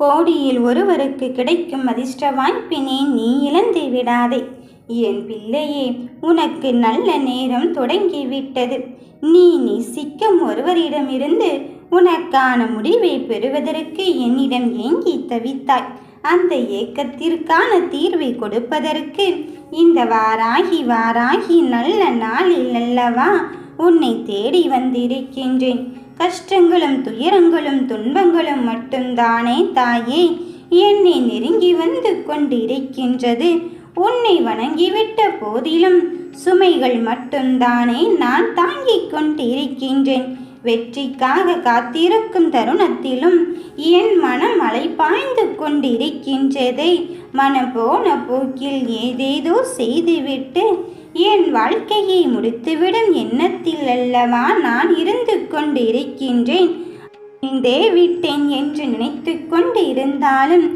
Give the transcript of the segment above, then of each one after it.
கோடியில் ஒருவருக்கு கிடைக்கும் அதிர்ஷ்ட வாய்ப்பினை நீ இழந்து விடாதே. என் பிள்ளையே உனக்கு நல்ல நேரம் தொடங்கிவிட்டது. நீ நேசிக்கும் ஒருவரிடமிருந்து உனக்கான முடிவை பெறுவதற்கு என்னிடம் ஏங்கி தவித்தாய். அந்த ஏக்கத்திற்கான தீர்வை கொடுப்பதற்கு இந்த வாராகி வாராகி நல்ல நாளில் அல்லவா உன்னை தேடி வந்திருக்கின்றேன். கஷ்டங்களும் துயரங்களும் துன்பங்களும் மட்டும்தானே தாயே. என்னை நெருங்கி வந்து கொண்டிருக்கின்றது. உன்னை வணங்கிவிட்ட போதிலும் சுமைகள் மட்டும்தானே நான் தாங்கிக் கொண்டிருக்கின்றேன். வெற்றிக்காக காத்திருக்கும் தருணத்திலும் என் மனம் அலைப்பாய்ந்து கொண்டிருக்கின்றதை மனம் போன போக்கில் ஏதேதோ செய்துவிட்டு என் வாழ்க்கையை முடித்துவிடும் எண்ணத்தில் அல்லவா நான் இருந்து கொண்டிருக்கின்றேன். இந்தே விட்டேன் என்று நினைத்து கொண்டு இருந்தாலும்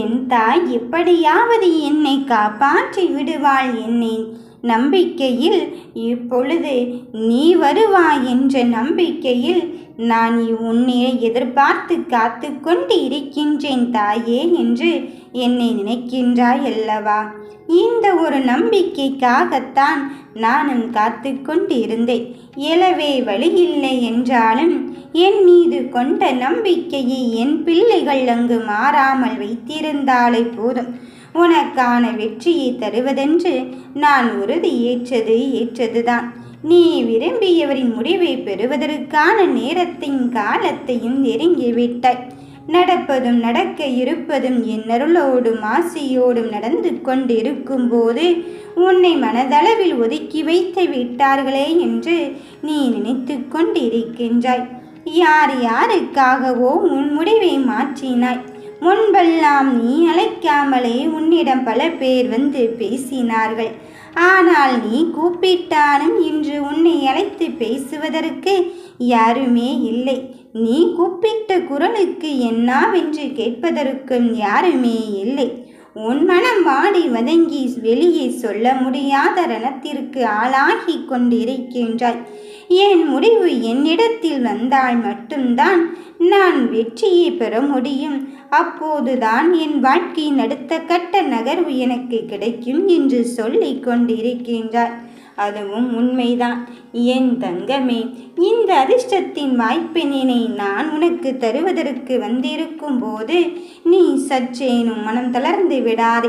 என் தாய் எப்படியாவது என்னை காப்பாற்றி விடுவாள் என்னை நம்பிக்கையில் இப்பொழுது நீ வருவாய் என்ற நம்பிக்கையில் நான் உன்னை எதிர்பார்த்து காத்து கொண்டு இருக்கின்றேன் தாயே என்று என்னை நினைக்கின்றாய் அல்லவா? இந்த ஒரு நம்பிக்கைக்காகத்தான் நானும் காத்து கொண்டு இருந்தேன் எழவே வழியில்லை என்றாலும் என் மீது கொண்ட நம்பிக்கையை என் பிள்ளைகள் அங்கு மாறாமல் வைத்திருந்தாலே போதும். உனக்கான வெற்றியை தருவதென்று நான் உறுதி ஏற்றது ஏற்றதுதான். நீ விரும்பியவரின் முடிவை பெறுவதற்கான நேரத்தையும் காலத்தையும் நெருங்கிவிட்டாய். நடப்பதும் நடக்க இருப்பதும் என் அருளோடும் ஆசையோடும் நடந்து கொண்டிருக்கும் போது உன்னை மனதளவில் ஒதுக்கி வைத்து விட்டார்களே என்று நீ நினைத்து கொண்டிருக்கின்றாய். யார் யாருக்காகவோ உன் முடிவை மாற்றினாய். முன்பெல்லாம் நீ அழைக்காமலே உன்னிடம் பல பேர் வந்து பேசினார்கள். ஆனால் நீ கூப்பிட்டாலும் இன்று உன்னை அழைத்து பேசுவதற்கு யாருமே இல்லை. நீ கூப்பிட்ட குரலுக்கு என்னாவென்று கேட்பதற்கும் யாருமே இல்லை. உன் மனம் வாடி வதங்கி வெளியே சொல்ல முடியாத ரணத்திற்கு ஆளாகி கொண்டிருக்கின்றாய். என் முடிவு என்னிடத்தில் வந்தால் மட்டும்தான் நான் வெற்றியை பெற முடியும். அப்போதுதான் என் வாழ்க்கையின் அடுத்த கட்ட நகர்வு எனக்கு கிடைக்கும் என்று சொல்லிக் கொண்டிருக்கின்றாய். அதுவும் உண்மைதான். என் தங்கமே இந்த அதிர்ஷ்டத்தின் வாய்ப்பினை நான் உனக்கு தருவதற்கு வந்திருக்கும் போது நீ சற்றேனும் மனம் தளர்ந்து விடாதே.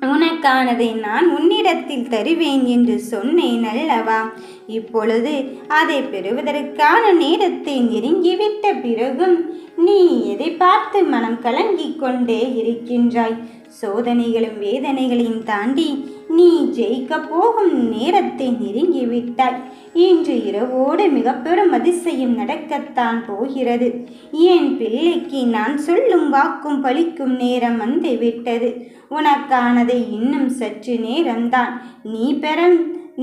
உனக்கானதை நான் உன்னிடத்தில் தருவேன் என்று சொன்னேன் அல்லவா? இப்பொழுது அதை பெறுவதற்கான நேரத்தை நெருங்கிவிட்ட பிறகும் நீ எதை பார்த்து மனம் கலங்கிக் கொண்டே இருக்கின்றாய். சோதனைகளும் வேதனைகளையும் தாண்டி நீ ஜெயிக்கப் போகும் நேரத்தை நெருங்கிவிட்டாய். இன்று இரவோடு மிக பெரும் அதிசயம் நடக்கத்தான் போகிறது. என் பிள்ளைக்கு நான் சொல்லும் வாக்கும் பலிக்கும் நேரம் வந்து விட்டது உனக்கானதை இன்னும் சற்று நேரம்தான். நீ பெற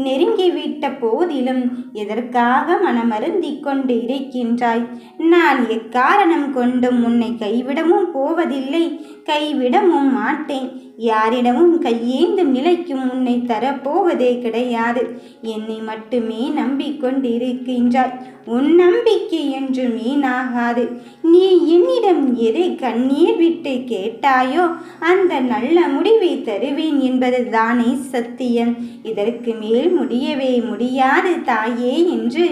நெருங்கிவிட்ட போதிலும் எதற்காக மனமருந்தி கொண்டு இருக்கின்றாய்? நான் எக்காரணம் கொண்டும் உன்னை கைவிடவும் போவதில்லை. கைவிடவும் மாட்டேன். யாரிடமும் கையேந்தும் நிலைக்கும் உன்னை தரப்போவதே கிடையாது. என்னை மட்டுமே நம்பிக்கொண்டிருக்கின்றாய். உன் நம்பிக்கை என்று வீணாகாது. நீ என்னிடம் எதை கண்ணீர் விட்டு கேட்டாயோ அந்த நல்ல முடிவை தருவேன் என்பது தானே சத்தியம். இதற்கு மேல் முடியவே முடியாது தாயே என்று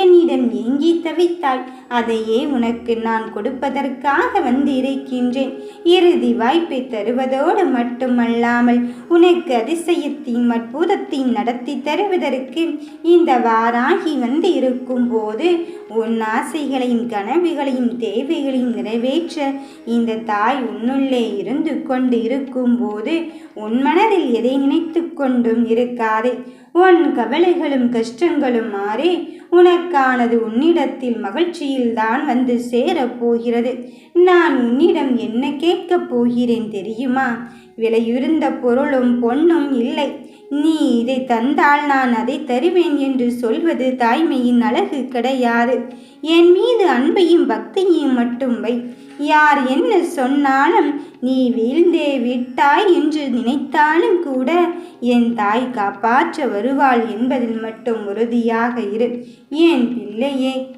என்னிடம் ஏங்கி தவித்தாள். அதையே உனக்கு நான் கொடுப்பதற்காக வந்திருக்கின்றேன் இறுதி வாய்ப்பை தருவதோடு மட்டுமல்லாமல் உனக்கு அதிசயத்தையும் அற்புதத்தையும் நடத்தி தருவதற்கு இந்த வாராகி வந்து இருக்கும் போது உன் ஆசைகளையும் கனவுகளையும் தேவைகளையும் நிறைவேற்ற இந்த தாய் உன்னுள்ளே இருந்து கொண்டு இருக்கும் போது உன் மனதில் எதை நினைத்து கொண்டும் இருக்காதே? உன் கவலைகளும் கஷ்டங்களும் மாறி உனக்கானது உன்னிடத்தில் மகிழ்ச்சியில்தான் வந்து சேரப் போகிறது. நான் உன்னிடம் என்ன கேட்கப் போகிறேன் தெரியுமா? விலையுறுந்த பொருளும் பொன்னும் இல்லை. நீ இதை தந்தால் நான் அதை தருவேன் என்று சொல்வது தாய்மையின் அழகு கிடையாது. என் மீது அன்பையும் பக்தியையும் மட்டும் வை. யார் என்ன சொன்னாலும் நீ வீழ்ந்தே விட்டாய் என்று நினைத்தாலும் கூட என் தாய் காப்பாற்ற வருவாள் என்பதில் மட்டும் உறுதியாக இரு. ஏன் பிள்ளையே?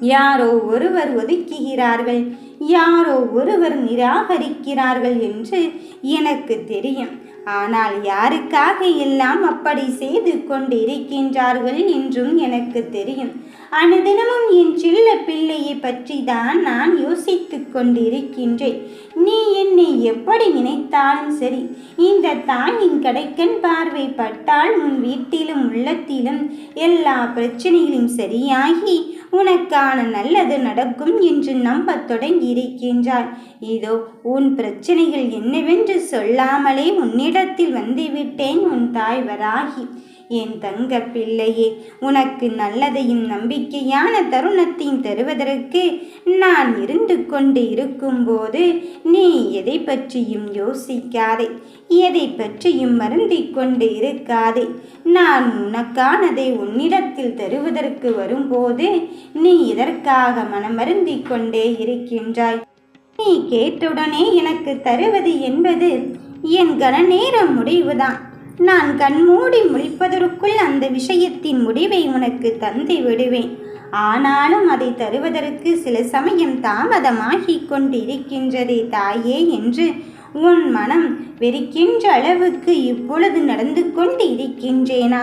யாரோ ஒருவர் ஒதுக்குகிறார்கள். யாரோ ஒருவர் நிராகரிக்கிறார்கள் என்று எனக்கு தெரியும். ஆனால் யாருக்காக எல்லாம் அப்படி செய்து கொண்டிருக்கின்றார்கள் என்றும் எனக்கு தெரியும். அனுதினமும் என் சில்ல பிள்ளையை பற்றி தான் நான் யோசித்து கொண்டிருக்கின்றேன். நீ என்னை எப்படி நினைத்தாலும் சரி இந்த தாயின் கடைக்கண் பார்வை பட்டால் உன் வீட்டிலும் உள்ளத்திலும் எல்லா பிரச்சனைகளும் சரியாகி உனக்கான நல்லது நடக்கும் என்று நம்பத் தொடங்கி இருக்கின்றாய் இதோ உன் பிரச்சனைகள் என்னவென்று சொல்லாமலே உன்னிடத்தில் வந்துவிட்டேன் உன் தாய் வராகி. என் தங்க பிள்ளையே உனக்கு நல்லதையும் நம்பிக்கையான தருணத்தையும் தருவதற்கு நான் இருந்து கொண்டு இருக்கும்போது நீ எதை பற்றியும் யோசிக்காதே எதை பற்றியும் மருந்திக் கொண்டு இருக்காதே. நான் உனக்கானதை உன்னிடத்தில் தருவதற்கு வரும்போது நீ இதற்காக மனமருந்திக் கொண்டே இருக்கின்றாய்? நீ கேட்டுடனே எனக்கு தருவது என்பது என் கனநேரம் முடிவுதான். நான் கண்மூடி முடிப்பதற்குள் அந்த விஷயத்தின் முடிவை உனக்கு தந்து விடுவேன். ஆனாலும் அதை தருவதற்கு சில சமயம் தாமதமாகி கொண்டிருக்கின்றதே தாயே என்று உன் மனம் வெறுக்கின்ற அளவுக்கு இப்பொழுது நடந்து கொண்டு இருக்கின்றேனா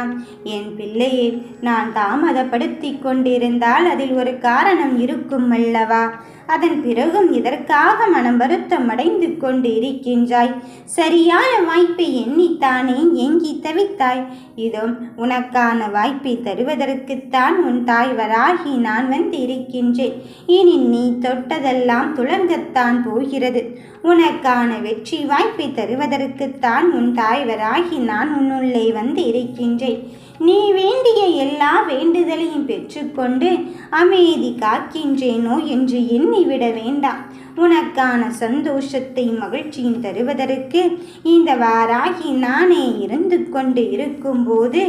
என் பிள்ளையே நான் தாமதப்படுத்தி கொண்டிருந்தால் அதில் ஒரு காரணம் இருக்கும் அல்லவா? அதன் பிறகும் இதற்காக மனம் வருத்தம் அடைந்து கொண்டு இருக்கின்றாய். சரியான வாய்ப்பை எண்ணித்தானே ஏங்கி தவித்தாய். இதோ உனக்கான வாய்ப்பை தருவதற்குத்தான் உன் தாய் வராகி நான் வந்து இருக்கின்றேன். இனி நீ தொட்டதெல்லாம் துளங்கத்தான் போகிறது. உனக்கான வெற்றி வாய்ப்பை தருவதற்குத்தான் உன் தாய் வராகி நான் உன்னுள்ளே வந்து இருக்கின்றேன். நீ வேண்டிய எல்லா வேண்டுதலையும் பெற்றுக்கொண்டு அமைதி காக்கின்றேனோ என்று எண்ணிவிட வேண்டாம். உனக்கான சந்தோஷத்தை மகிழ்ச்சியும் தருவதற்கு இந்த வாராகி நானே இருந்து கொண்டு இருக்கும்போது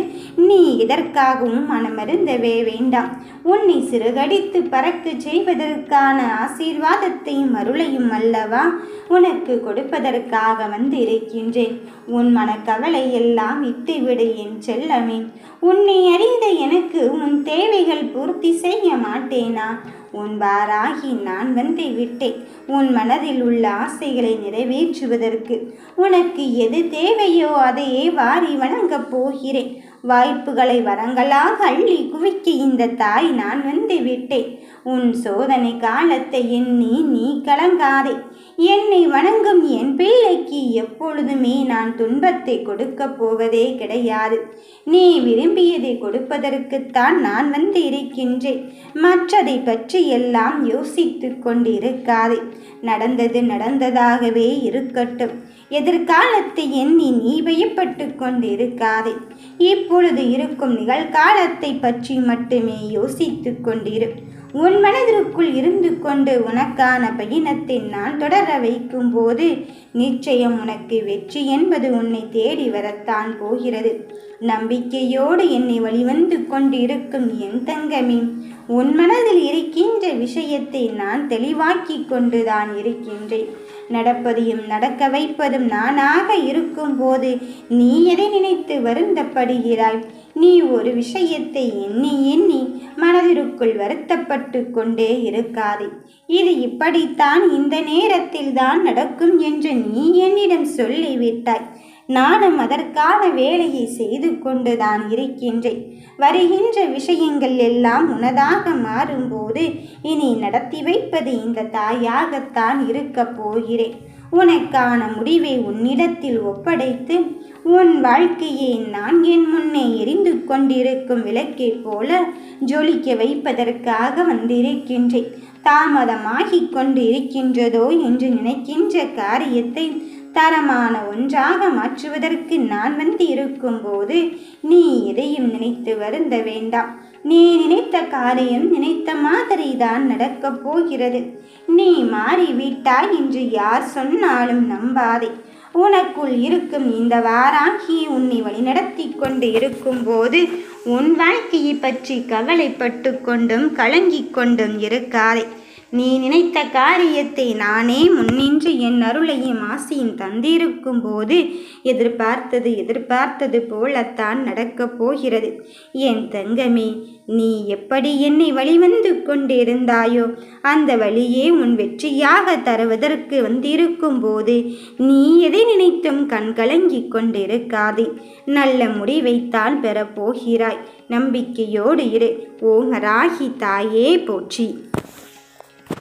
நீ எதற்காகவும் மனமருந்தவே வேண்டாம். உன்னை சிறுகடித்து பறக்க செய்வதற்கான ஆசீர்வாதத்தையும் அருளையும் அல்லவா? உனக்கு கொடுப்பதற்காக வந்து இருக்கின்றேன் உன் மனக்கவலை எல்லாம் விட்டுவிடு என் செல்லமே. உன்னை அறிந்த எனக்கு உன் தேவைகள் பூர்த்தி செய்ய மாட்டேனா? உன் வாராகி நான் வந்து விட்டேன். உன் மனதில் உள்ள ஆசைகளை நிறைவேற்றுவதற்கு உனக்கு எது தேவையோ அதையே வாரி வணங்கப் போகிறேன். வாய்ப்புகளை வரங்களாக அள்ளி குவிக்க இந்த தாய் நான் வந்து விட்டேன். உன் சோதனை காலத்தை எண்ணி நீ கலங்காதே. என்னை வணங்கும் என் பிள்ளைக்கு எப்பொழுதுமே நான் துன்பத்தை கொடுக்கப் போவதே கிடையாது. நீ விரும்பியதை கொடுப்பதற்குத்தான் நான் வந்து இருக்கின்றேன். மற்றதை பற்றி எல்லாம் யோசித்து கொண்டிருக்காதே. நடந்தது நடந்ததாகவே இருக்கட்டும். எதிர்காலத்தை எண்ணி நீ பயப்பட்டு கொண்டிருக்காதே. இப்பொழுது இருக்கும் நிகழ்காலத்தை பற்றி மட்டுமே யோசித்து கொண்டிரு. உன் மனதிற்குள் இருந்து கொண்டு உனக்கான பயணத்தை நான் தொடர வைக்கும் போது நிச்சயம் உனக்கு வெற்றி என்பது உன்னை தேடி வரத்தான் போகிறது. நம்பிக்கையோடு என்னை வழிவந்து கொண்டிருக்கும் என் தங்கமே உன் மனதில் இருக்கின்ற விஷயத்தை நான் தெளிவாக்கி கொண்டுதான் இருக்கின்றேன். நடப்பதையும் நடக்க வைப்பதும் நானாக இருக்கும்போது நீ எதை நினைத்து வருந்தப்படுகிறாய்? நீ ஒரு விஷயத்தை எண்ணி எண்ணி மனதிற்குள் வருத்தப்பட்டு கொண்டே இருக்காதே. இது இப்படித்தான் இந்த நேரத்தில் தான் நடக்கும் என்று நீ என்னிடம் சொல்லிவிட்டாய். நானும் அதற்கான வேலையை செய்து கொண்டுதான் இருக்கின்றேன். வருகின்ற விஷயங்கள் எல்லாம் உனதாக மாறும்போது இனி நடத்தி வைப்பது இந்த தாயாகத்தான் இருக்கப் போகிறேன். உனக்கான முடிவை உன்னிடத்தில் ஒப்படைத்து உன் வாழ்க்கையை நான் என் முன்னே எரிந்து கொண்டிருக்கும் விளக்கை போல ஜொலிக்க வைப்பதற்காக வந்திருக்கின்றேன். தாமதமாகிக் கொண்டு இருக்கின்றதோ என்று நினைக்கின்ற காரியத்தை தரமான ஒன்றாக மாற்றுவதற்கு நான் வந்து இருக்கும்போது நீ எதையும் நினைத்து வருந்த வேண்டாம். நீ நினைத்த காரியம் நினைத்த மாதிரி தான் நடக்கப் போகிறது. நீ மாறிவிட்டாய் என்று யார் சொன்னாலும் நம்பாதே. உனக்குள் இருக்கும் இந்த வாராகி உன்னை வழிநடத்தி கொண்டு இருக்கும்போது உன் வாழ்க்கையை பற்றி கவலைப்பட்டு கொண்டும் கலங்கிக் கொண்டும் இருக்காதே. நீ நினைத்த காரியத்தை நானே முன்னின்று என் அருளையும் ஆசையும் தந்திருக்கும் போது எதிர்பார்த்தது எதிர்பார்த்தது போலத்தான் நடக்கப் போகிறது. என் தங்கமே நீ எப்படி என்னை வழிவந்து கொண்டிருந்தாயோ அந்த வழியே உன் வெற்றியாக தருவதற்கு வந்திருக்கும் போது நீ எதை நினைத்தும் கண்கலங்கிக் கொண்டிருக்காதே. நல்ல முடிவைத்தான் பெறப்போகிறாய். நம்பிக்கையோடு இரு. ஓங்கராகி தாயே போற்றி.